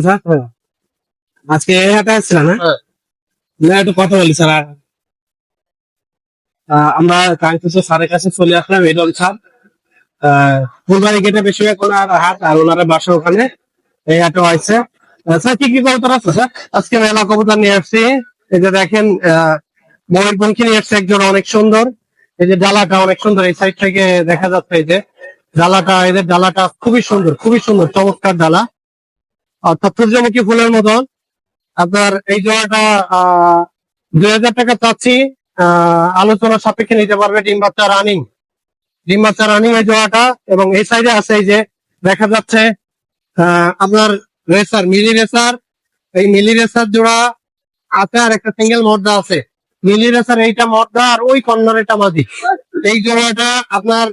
Sir আজকে এই হাটে না হ্যাঁ। না একটু কথা বলি স্যার। আমরা কাঙ্ক্ষিত স্যারের কাছে চলে আসলাম এডন স্যার। ফুলবাড়ি গেটে বেশিরভাগ ওনার হাট আর ওনার বাসা ওখানে এই হাটে হয়েছে। স্যার কি কি কবুতর আছে স্যার? আজকে মেলা কবুতর নিয়ে আসছি। এই যে দেখেন আহ, ময়ূরপঙ্খী নিয়ে আসছে একজন অনেক সুন্দর। এই যে ডালাটা অনেক সুন্দর এই সাইড থেকে দেখা যাচ্ছে এই যে ডালাটা এদের ডালাটা খুবই সুন্দর খুবই সুন্দর চমৎকার ডালা। সূর্যমুখী ফুলের মতন? আপনার এই আহ, দুই হাজার টাকা চাচ্ছি। আলোচনা সাপেক্ষে নিতে পারবে ডিম বাচ্চা রানিং। ডিম বাচ্চা রানিং এই জোড়াটা এবং এই সাইডে আছে এই যে, দেখা যাচ্ছে আপনার রেসার, মিলি রেসার। এই মিলি রেসার জোড়া আছে আর একটা সিঙ্গেল মর্দা আছে। মিলি রেসার এইটা মর্দা আর ওই কর্নার এটা মাদি। এই জোড়াটা আপনার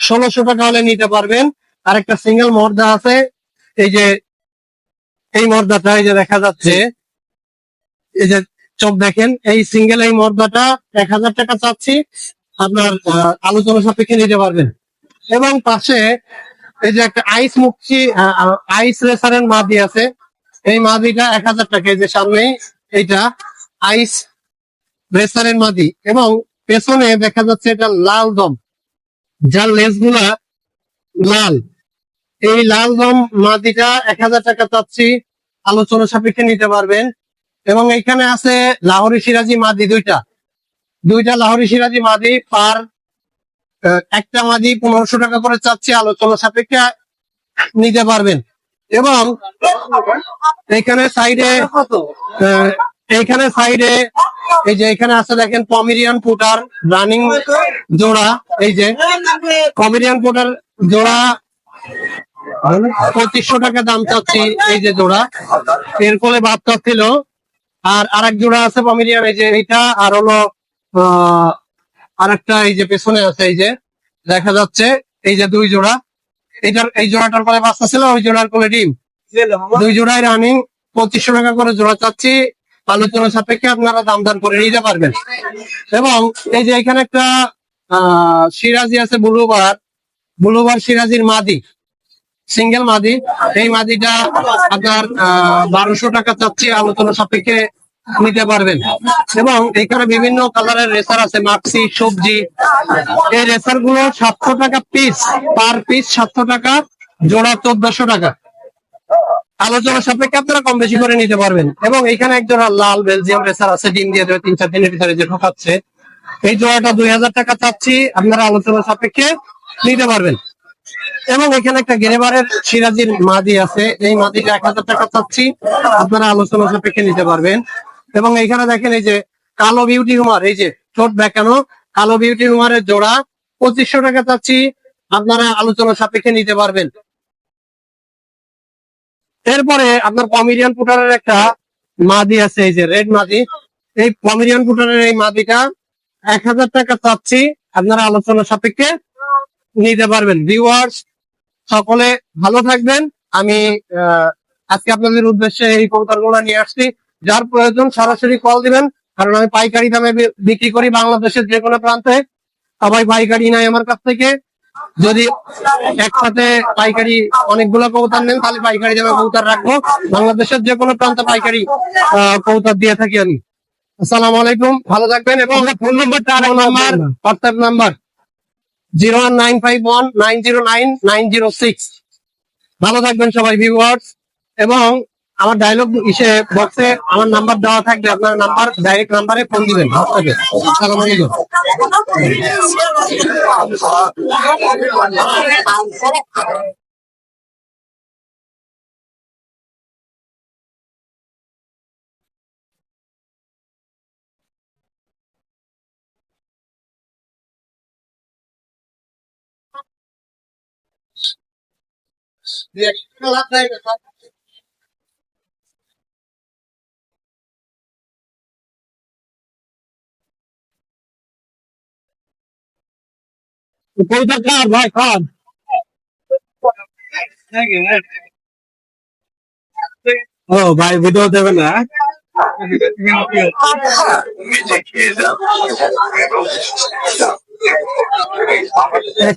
ষোলোশো টাকা হলে নিতে পারবেন। আর একটা সিঙ্গেল মর্দা আছে এই যে এই মর্দাটা এই যে দেখা যাচ্ছে এই যে চোখ দেখেন এই সিঙ্গেল এই মর্দাটা এক হাজার টাকা চাচ্ছি। আপনার আলোচনা সাপেক্ষে নিতে পারবেন। এবং পাশে এই যে একটা আইস মুক্তি আইস রেসারের মাদি আছে। এই মাদিটা এক হাজার টাকা এই যে সামনে এইটা আইস রেসারের মাদি। এবং পেছনে দেখা যাচ্ছে এটা লাল দম। যার লেজগুলা লাল। এই লাল দম মাদিটা এক হাজার টাকা চাচ্ছি। আলোচনা সাপেক্ষে নিতে পারবেন। এবং এখানে আছে লাহোরি সিরাজি মাদি দুইটা। দুইটা লাহোরি সিরাজি মাদি পার একটা মাদি পনেরোশো টাকা করে চাচ্ছি। আলোচনা সাপেক্ষে নিতে পারবেন। এবং এখানে সাইডে এইখানে সাইডে, এই যে এখানে আছে দেখেন পমিরিয়ান ফুটার রানিং জোড়া। এই যে কমেডিয়ান কোটার জোড়া পঁচিশশো টাকা দাম চাচ্ছি এই যে জোড়া। এর কোলে বাদ চাচ্ছিল আর আরেক জোড়া আছে পমেডিয়ান এই যে এইটা আর হলো আরেকটা এই যে পেছনে আছে, এই যে, দেখা যাচ্ছে, এই যে দুই জোড়া। এই জোড়াটার বাচ্চা ছিল, ওই জোড়ার ডিম। দুই জোড়ায় রানিং, পঁচিশশো টাকা করে জোড়া চাচ্ছি। আলোচনা সাপেক্ষে আপনারা দাম দান করে নিতে পারবেন। এবং এই যে এখানে একটা সিরাজি আছে ব্লুবার। ব্লুবার সিরাজির মাদি। সিঙ্গেল মাদি। এই মাদিটা আপনার বারোশো টাকা চাচ্ছি, আলোচনা সাপেক্ষে নিতে পারবেন। এবং এখানে বিভিন্ন কালারের রেসার আছে, মাক্সি, সবজি। এই রেসারগুলো সাতশো টাকা পিস পার পিস সাতশো টাকা, জোড়া চোদ্দশো টাকা। আলোচনা সাপেক্ষে আপনারা কম বেশি করে নিতে পারবেন। এবং এখানে একজন লাল বেলজিয়াম রেসার আছে, ডিম দিয়ে দেবে তিন চার দিনের ভিতরে যে ঢোকাচ্ছে। এই জোড়াটা দুই হাজার টাকা চাচ্ছি, আপনারা আলোচনা সাপেক্ষে নিতে পারবেন। এবং এখানে একটা গেরেবারের সিরাজির মাদি আছে। এই মাদিটা এক হাজার টাকা চাচ্ছি। আপনারা আলোচনা সাপেক্ষে নিতে পারবেন। এবং এখানে দেখেন এই যে কালো বিউটি হুমার এই যে ঠোঁট বেঁকানো কালো বিউটি হুমারের জোড়া, পঁচিশশো টাকা চাচ্ছি। আপনারা আলোচনা সাপেক্ষে নিতে পারবেন। এরপরে আপনার পমিরিয়ান পুটারের একটা মাদি আছে, এই যে রেড মাদি। এই পমিরিয়ান পুটারের এই মাদিটা এক হাজার টাকা চাচ্ছি। আপনারা আলোচনা সাপেক্ষে নিতে পারবেন। ভিউয়ার্স সকলে ভালো থাকবেন। আমি আজকে আপনাদের উদ্দেশ্যে এই কবুতরগুলো নিয়ে আসছি। যার প্রয়োজন সরাসরি কল দিবেন কারণ আমি পাইকারি দামে বিক্রি করি বাংলাদেশের যে কোনো প্রান্তে। সবাই পাইকারি নাই আমার কাছ থেকে। যদি একসাথে পাইকারি অনেকগুলো কবুতর নেন তাহলে পাইকারি দামে কবুতর রাখব। বাংলাদেশের যে কোনো প্রান্তে পাইকারি আহ, কবুতর দিয়ে থাকি আমি। আসসালামু আলাইকুম ভালো থাকবেন এবং ফোন নাম্বারটা আর number WhatsApp number. Nine five one nine zero nine nine zero six. ভালো থাকবেন সবাই ভিউয়ার্স এবং আমার ডায়লগ ইসে বক্সে আমার নাম্বার দেওয়া থাকবে, আপনার নাম্বার ডাইরেক্ট নাম্বারে ফোন দিবেন কবিতা কার ভাই খান ও ভাই ভিডিও দেবে না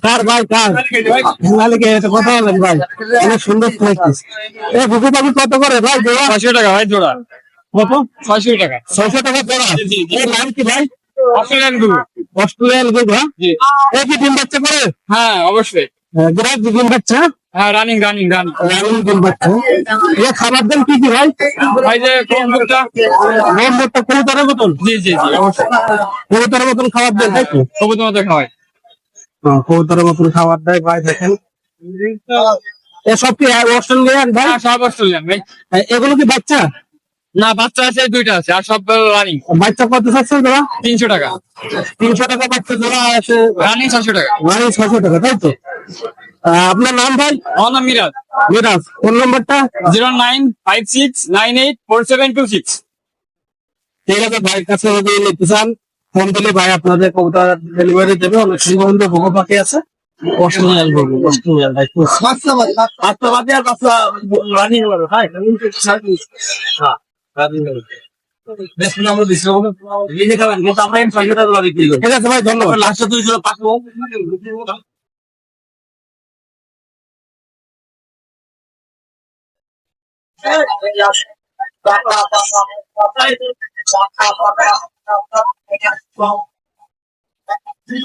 কার ভাই কার? মালিক কথা বলেন ভাই। অনেক সুন্দর প্র্যাকটিস এ বুকু পাখি কত করে ভাই জোড়া? ছয়শো টাকা ভাই জোড়া। কত ছয়শো টাকা। ছয়শো টাকা জোড়া। এর নাম কি ভাই? অস্ট্রেলিয়ান গুরু। অস্ট্রেলিয়ান হ্যাঁ? এ কি ডিম বাচ্চা করে? হ্যাঁ অবশ্যই। গ্রাহক ডিম বাচ্চা। হ্যাঁ রানিং রানিং রানিং রানিং বাচ্চা এ খাবার দেন কি কি ভাই? ভাই যে কম্পিউটারটা নম্বরটা কবুতরের মতন? জি জি জি। অবশ্যই কবুতরের মতন খাবার দেন তাই তো? কবুতর মতো খাওয়াই কবুতরের মতন খাবার দেয় ভাই দেখেন। এসব কি অস্ট্রেলিয়ান ভাই? হ্যাঁ সব অস্ট্রেলিয়ান ভাই। এগুলো কি বাচ্চা? না বাচ্চা আছে দুইটা আছে আর সব রানিং বাচ্চা কত চাচ্ছে জোড়া তিনশো টাকা। তিনশো টাকা বাচ্চা জোড়া আছে। রানিং ছশো টাকা। মানে ছশো টাকা তাই তো? আপনার নাম ভাই? আমার নাম মিরাজ। মিরাজ ফোন নম্বরটা? Zero nine five six nine eight four seven two six. ঠিক আছে ভাইয়ের কাছে যদি নিতে চান ফোন দিলে ভাই আপনাদের কবুতর ডেলিভারি দেবে। অনেক সুন্দর ভোগ পাখি আছে। অস্ট্রেলিয়ান অস্ট্রেলিয়ান ভাই বাচ্চা বাচ্চা। বাদে আর বাচ্চা রানিং হবে ভাই। ঠিক আছে ভাই ধন্যবাদ। লাস্টে দুই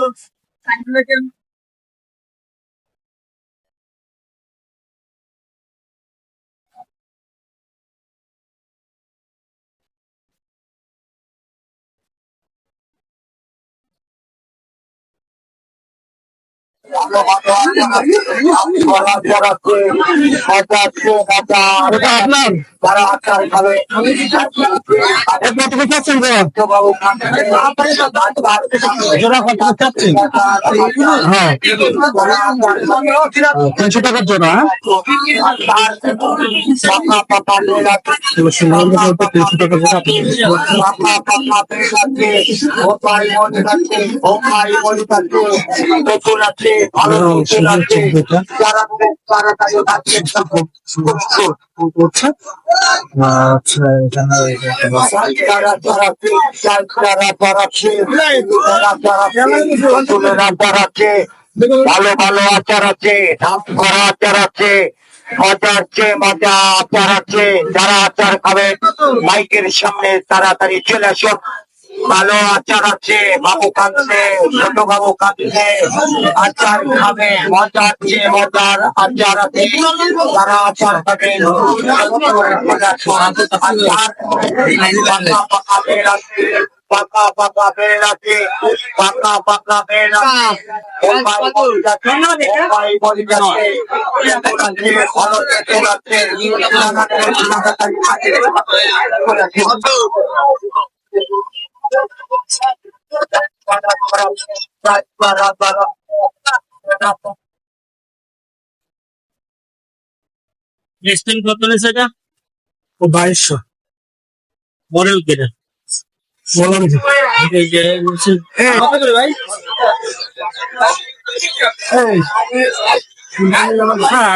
জোড়া এটা আপনার এ কত চাচ্ছেন? জোড়া কত চাচ্ছেন? হ্যাঁ। তিনশো টাকার জোড়া হ্যাঁ? তিনশো টাকার জোড়া আপনি করছে আচ্ছা এখানে ভালো ভালো আচার আছে করা আচার আছে। মজা আছে মজা আচার আছে যারা আচার খাবে মাইকের সামনে তাড়াতাড়ি চলে আসুন ভালো আচার আছে, বাবু কাঁদছে, ছোট বাবু কাঁদছে, আচার খাবে, মজা আছে, মজার আচার আছে। তারা আচার খাবে। পাকা আছে, পাকা এক্সটেন্ড কত নিয়েছে এটা? ও বাইশশো। মডেল কেটে। বললাম ভাই? হ্যাঁ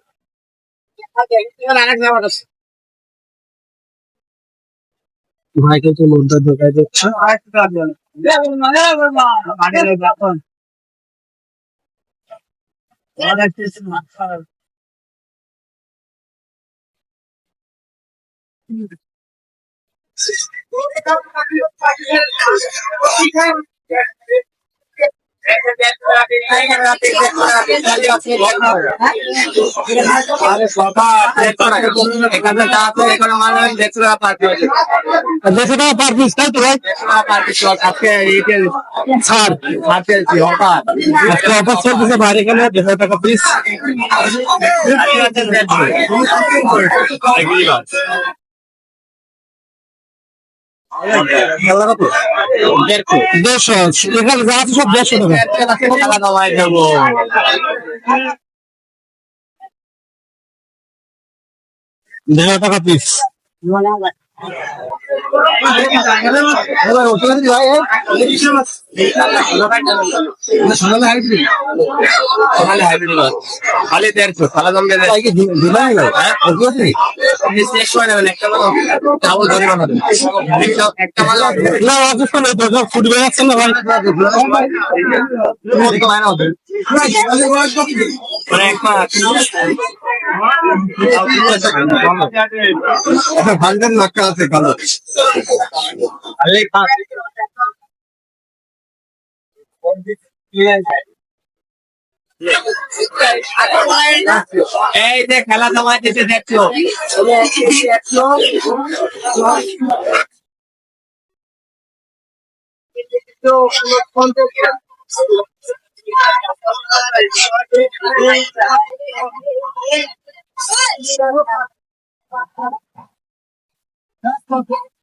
ভাই কিন্তু মুদ্রা ঢোকাই দিচ্ছে দেড়শো টাকা পার পিস তাই তো ভাই ছাড় আজকে অফার চলতেছে বাইরে গেলে দেড়শো টাকা পিস দেড়শো এখানে যা আছে সব দেড়শো টাকা দেড়শো টাকা পিস খালি দেড়শো নাকা আছে কালো এই যে খেলা জমা যেতে দেখছ। থেকে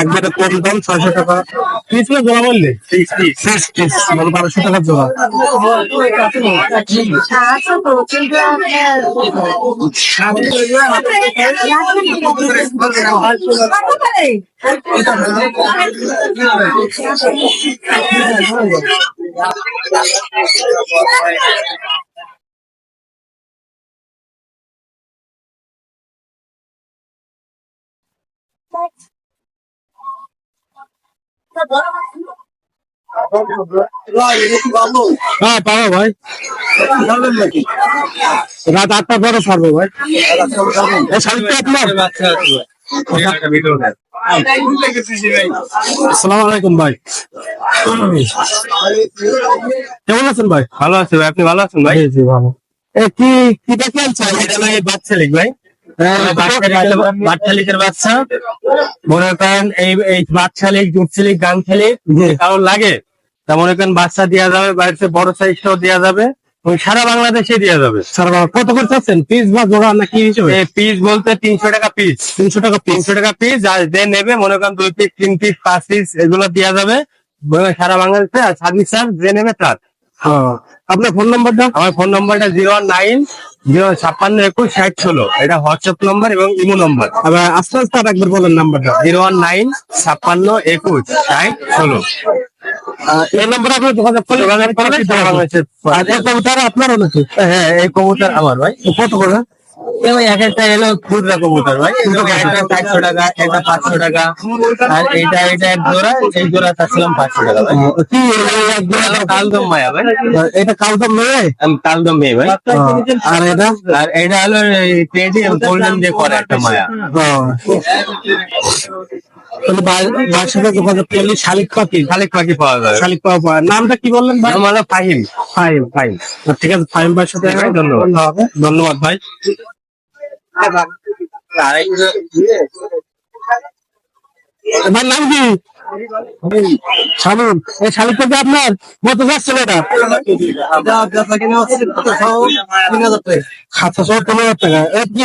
একবারে কম দাম ছয়শো টাকা। পিস না জোড়া বললে? পিস পিস মানে বারোশো টাকা জোড়া। হ্যাঁ পাবো ভাই। রাত আটটা পরে পারব ভাই। শাড়িটা আপনার আলাইকুম ভাই। কেমন আছেন ভাই? ভালো আছে ভাই আপনি ভালো আছেন ভাই? জি ভালো। এ কি কি দেখে আনছেন? এটা ভাই? হ্যাঁ, বাচ্চা মনে করেন এই গান। কারণ লাগে তা মনে করেন বাচ্চা দেওয়া যাবে বাড়িতে বড় সাইজটাও দেওয়া যাবে সারা বাংলাদেশে দেওয়া যাবে। বাবা, কত করে চাচ্ছেন? পিস বা জোড়া না কি হিসেবে? পিস বলতে তিনশো টাকা পিস তিনশো টাকা তিনশো টাকা পিস আর যে নেবে মনে করেন দুই পিস তিন পিস পাঁচ পিস এগুলো দেওয়া যাবে সারা বাংলাদেশে আর সার্ভিস চার্জ যে নেবে তার। আপনার ফোন নম্বরটা আমার ফোন নম্বরটা জিরো ওয়ান নাইন জিরো ছাপ্পান্ন একুশ ষাট ষোলো। এটা হোয়াটসঅ্যাপ নম্বর এবং ইমো নম্বর আবার আস্তে আস্তে আর একবার বলেন নাম্বারটা জিরো ওয়ান নাইন ছাপ্পান্ন একুশ ষাট ষোলো। এই নম্বর আপনার যোগাযোগ করলে আপনারও নাকি? হ্যাঁ এই কবুতর আমার ভাই। কত করে? ভাই এক একটা এলো খুচরা কবুতর ভাই। একটা চারশো টাকা একটা পাঁচশো টাকা। আর এটা এক জোড়া এই জোড়া চাচ্ছিলাম পাঁচশো টাকা কি এই এক জোড়া এটা তালদম মায়া ভাই। এটা কালদম নয় আমি মেয়ে ভাই। আর এটা? আর এটা হলো টেডি গোল্ডেন যে করে একটা মায়া। তাহলে ভাইয়ের সাথে শালিক পাখি? শালিক পাখি পাওয়া যায়। শালিক পাওয়া পাওয়া নামটা কি বললেন ভাই? হলো ফাহিম। ফাইম ফাইম ঠিক আছে। ফাইম ভাইয়ের সাথে ধন্যবাদ। ধন্যবাদ ভাই। ভাই নাম কি? শামুন এই শালিক পাখি আপনার কত যাচ্ছিল এটা সহ পনেরো হাজার টাকা। এ কি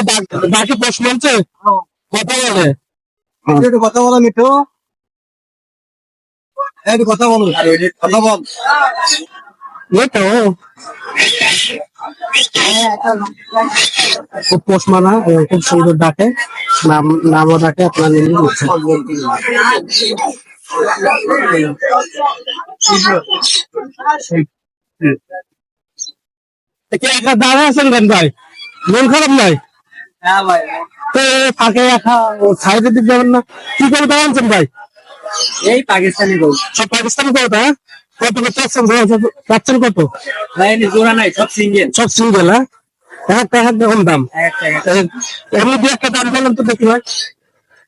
ডাকে প্রশ্ন হচ্ছে কথা বলে। কথা বলো মিঠু। একটু কথা বলো। কথা বল। তো খুব পোষমানা এবং খুব সুন্দর ডাকে। নাম নামও ডাকে আপনার কে একা দাঁড়া আছেন কেন ভাই? মন খারাপ নাই? হ্যাঁ ভাই। তো ফাঁকে রাখা সাইডের দিক যাবেন না। কি করে দাঁড়াচ্ছেন ভাই? এই পাকিস্তানি গোল সব পাকিস্তানি কত হ্যাঁ কত চাচ্ছেন চাচ্ছেন কত? জোড়া নাই সব সিঙ্গেল সব সিঙ্গেল হ্যাঁ? এক টাকা কম দাম। এক এমনি দু একটা দাম বলেন তো দেখি ভাই।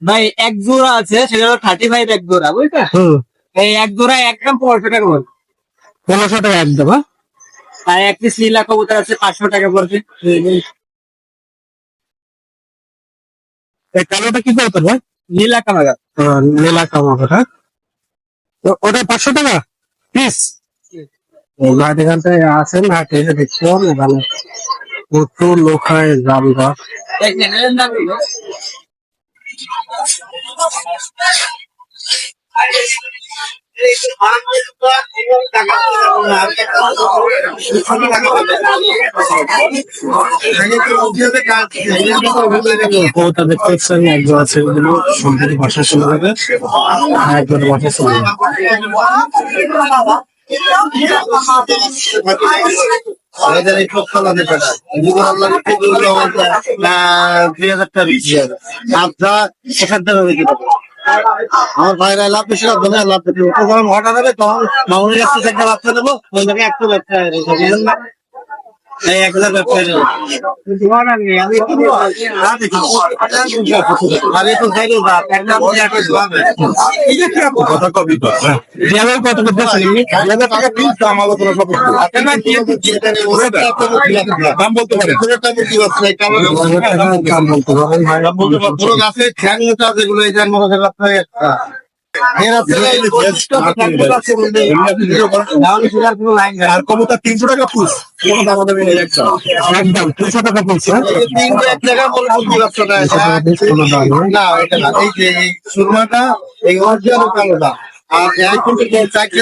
ভাই এক জোড়া আছে সেটা হলো থার্টি ফাইভ এক জোড়া বুঝলে? এই এক জোড়া একদম পনেরোশো টাকা পড়বে পনেরোশো টাকা একদম হ্যাঁ? আর একটি নীলা কবুতর আছে পাঁচশো টাকা পড়বে। এই কালোটা কি করতে ভাই? নীলা আহ, নীলা কামার হ্যাঁ? ওটা পাঁচশো টাকা? পিস ভাই এখানটায় আছেন হাটে এসে দেখছেন এখানে প্রচুর লোক হয় জাম গাছ কবুতর দেখতে একজন আছে ওগুলো সম্পূর্ণ ভাষা শুনে যাবে একজন ভাষা শুনে যাবে আমার ভাইরা লাভ বেশি লাভ দেবে লাভ দেবে যখন হঠাৎ তখন মামুনের কাছ একটা বাচ্চা দেবো ওই একটা বাচ্চা দাম সব দাম বলতে পারেন। কাম বলতে পারেন। পুরো গাছে মোটা যেগুলো আপনার আর কবুতর তিনশো টাকা পুষ। কোনো দাম দামি নেই একটা একদম দুশো টাকা পড়ছে না এটা না। এই যে এই সুরমাটা এই অরিজিনাল কালোটা। আর এখন থেকে চাকরি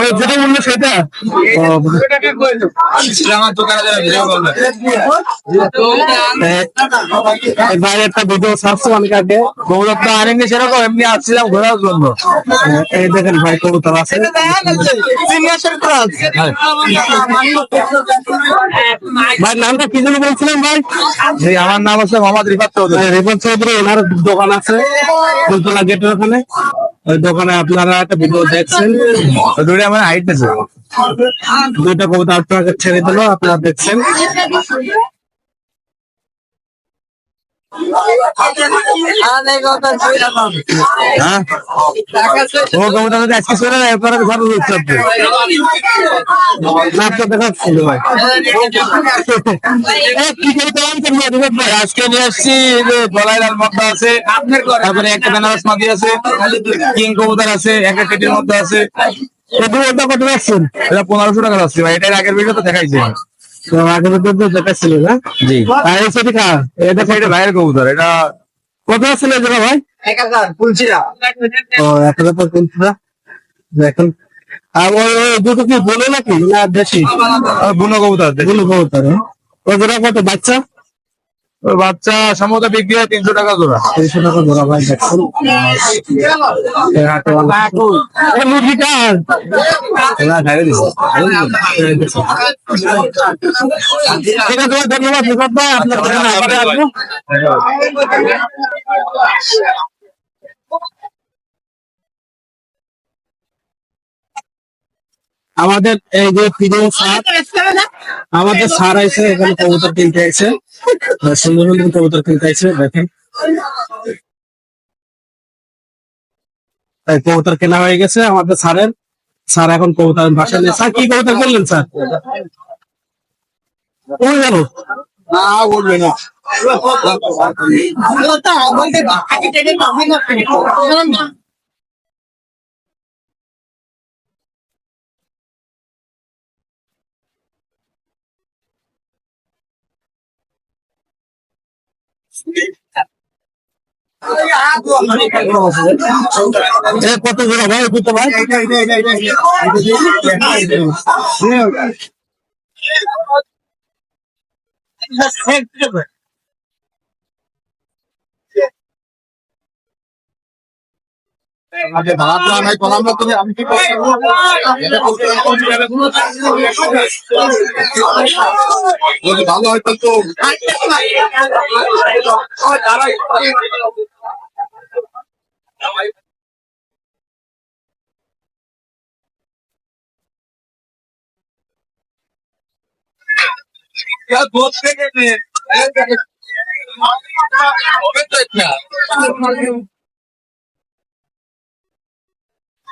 ওই যেটা বলল সেটা? একটা ভিডিও ছাড়ছে গৌরব তো আনেননি সেরকম এমনি আসছিলাম ঘোরার জন্য। এই দেখেন ভাই কবুতর আছে। ভাই নামটা কি জন্য বলছিলেন ভাই? আমার নাম হচ্ছে মোহাম্মদ রিফাত চৌধুরী। রিপন চৌধুরী ওনার দোকান আছে। ফুলতলা গেটের ওখানে। দোকানে আপনারা একটা ভিডিও দেখছেন। দুটো আমার হাইট আছে। দুইটা কবিতা আপনাকে ছেড়ে দিল, আপনারা দেখছেন। ও কবুতর আজকে চলে যায় ঘরে? আজকে নিয়ে আসছি যে লাল মধ্যে আছে তারপরে একটা বেনারস মাদি আছে কিং কবুতর আছে একটা কেটির মধ্যে আছে। কত রাখছেন এটা পনেরোশো টাকা যাচ্ছে ভাই এটার আগের ভিডিও তো দেখাইছে। তো আগে তো দেখাচ্ছিল না। জি। আর এই সেটি খা এটা এটা এটা ভাইয়ের কবুতর এটা কত আসছিল এটা ভাই? এক হাজার পুলছিরা ও এক হাজার পর কোনটা আর ওই ওই দুটো কি বলে নাকি? না দেশি? বুনো কবুতরগুলো কবুতর? কত বাচ্চা? বাচ্চা সম্ভবত বিক্রি হয় তিনশো টাকা জোড়া। তিনশো টাকা জোড়া ভাই দেখুন। আমাদের এই যে আমাদের স্যার আইসে এখানে কবুতর কিনতে আইসে সুন্দর সুন্দর কবুতর কিনতে দেখেন। তাই কবুতর কেনা হয়ে গেছে আমাদের স্যারের। স্যার এখন কবুতর বাসা নিয়ে স্যার কি কবুতর করলেন স্যার? কই গেল। না বলবে না। কত জোড়া ভাই দুটো ভাই আগে ভাড়া আমি কি করব? এটা করতে যদি ভালো হয়